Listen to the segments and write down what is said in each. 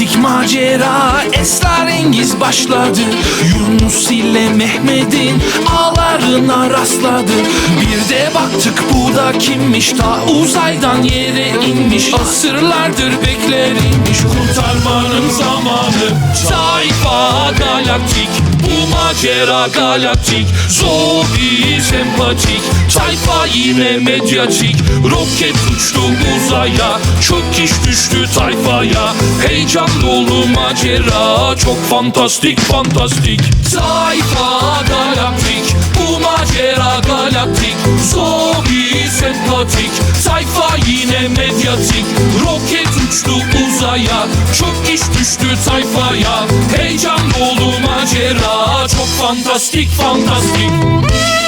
İlk macera esrarengiz başladı. Yunus ile Mehmet'in ağlarına rastladı. Bir de baktık bu da kimmiş? Ta uzaydan yere inmiş. Asırlardır beklermiş Kurtarmanın zamanı. Tayfa galaktik Bu macera galaktik Zobi sempatik. Tayfa yine medyatik. Roket uçtu uzaya Çok iş düştü tayfaya. Heyecan dolu macera Çok fantastik fantastik. Tayfa galaktik Bu macera galaktik. Zobi sempatik Tayfa yine medyatik. Roket uçtu uzaya Çok iş düştü tayfaya. Heyecan dolu macera Çok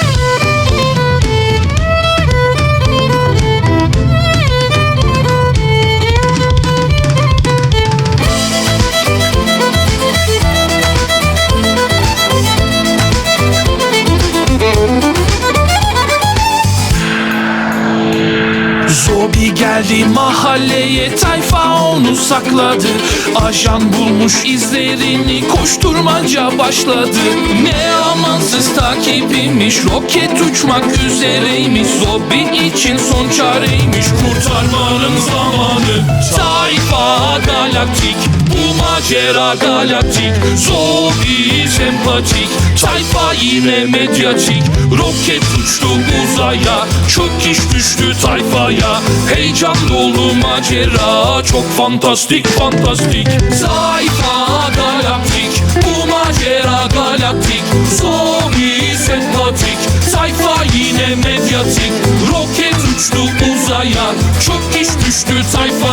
Zobi geldi mahalleye tayfa onu sakladı. Ajan bulmuş izlerini koşturmaca başladı. Ne amansız takipiymiş roket uçmak üzereymiş. Zobi için son çareymiş kurtarmanın zamanı. Tayfa galaktik macera galaktik Zobi sempatik Tayfa yine medyatik Roket uçtu uzaya Çok iş düştü tayfaya. Heyecan dolu macera Çok fantastik fantastik. Tayfa galaktik Bu macera galaktik Zobi sempatik Tayfa yine medyatik Roket uçtu uzaya Çok iş düştü dolu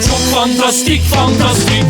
Çok fantastik fantastik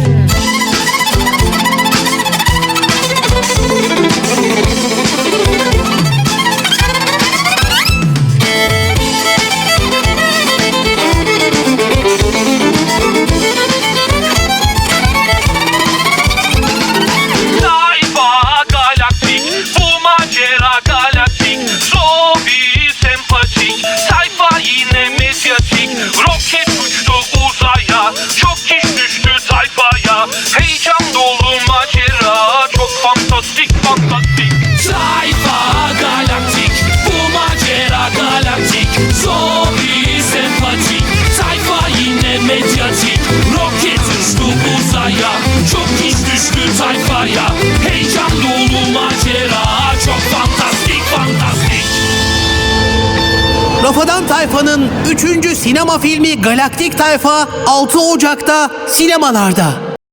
Rafadan Tayfa'nın 3. sinema filmi Galaktik Tayfa 6 Ocak'ta sinemalarda.